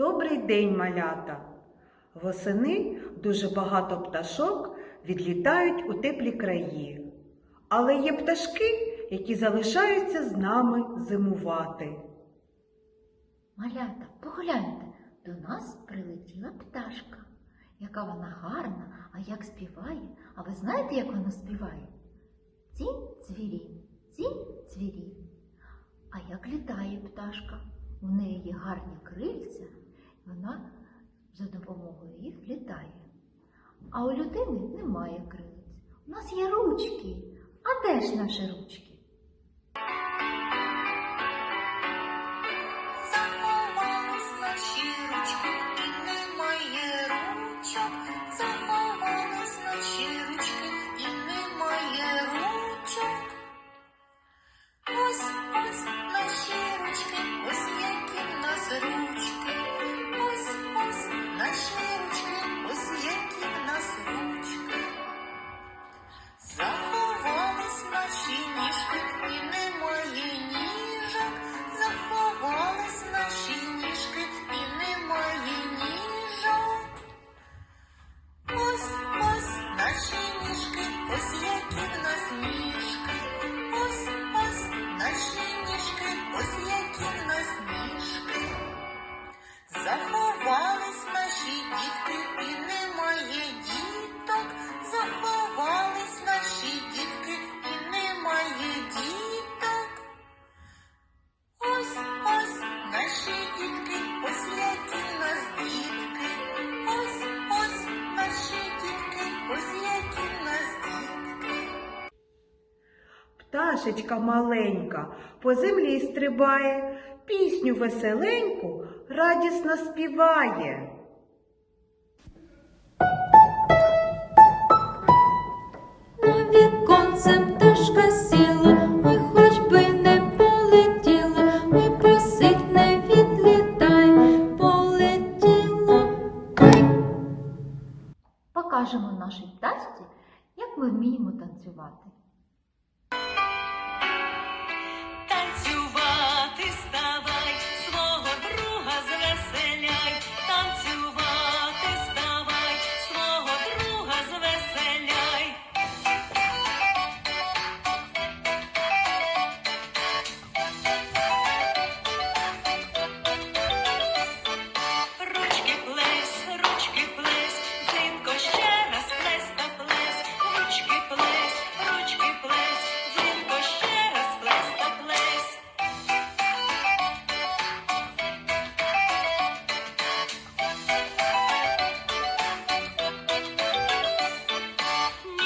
Добрий день, малята! Восени дуже багато пташок відлітають у теплі краї. Але є пташки, які залишаються з нами зимувати. Малята, погляньте, до нас прилетіла пташка. Яка вона гарна, а як співає. А ви знаєте, як вона співає? Цінь цвірінь, цінь цвірінь. А як літає пташка? У неї є гарні крильця, вона за допомогою їх літає. А у людини немає крилиць. У нас є ручки. А де ж наші ручки? Пташечка маленька по землі стрибає, пісню веселеньку радісно співає. На віконце пташка сіла, ой, хоч би не полетіла, ой, просить відлітай, полетіла. Покажемо нашій пташці, як ми вміємо. Танцювати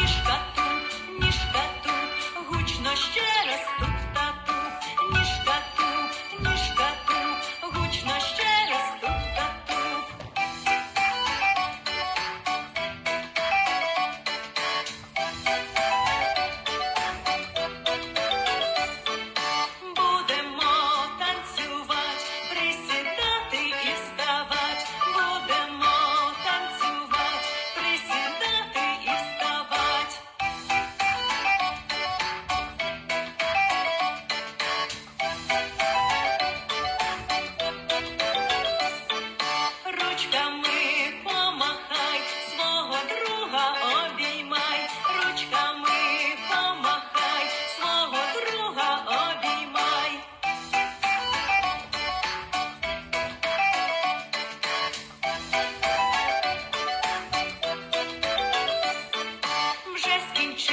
Mishka.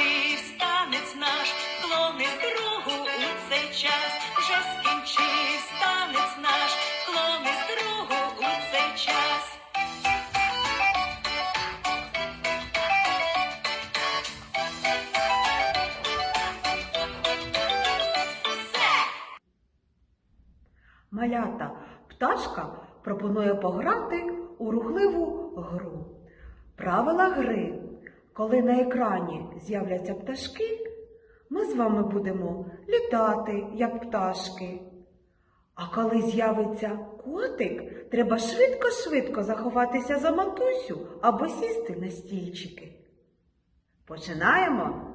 Скінчив танець наш, клонись другу у цей час. Вже скінчив танець наш, клонись другу у цей час. Малята, пташка пропонує пограти у рухливу гру. Правила гри. Коли на екрані з'являться пташки, ми з вами будемо літати, як пташки. А коли з'явиться котик, треба швидко-швидко заховатися за матусю або сісти на стільчики. Починаємо!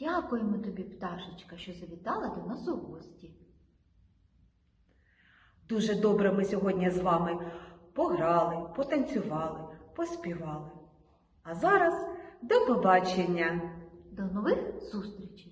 Дякуємо тобі, пташечка, що завітала до нас у гості. Дуже добре ми сьогодні з вами пограли, потанцювали, поспівали. А зараз до побачення! До нових зустрічей!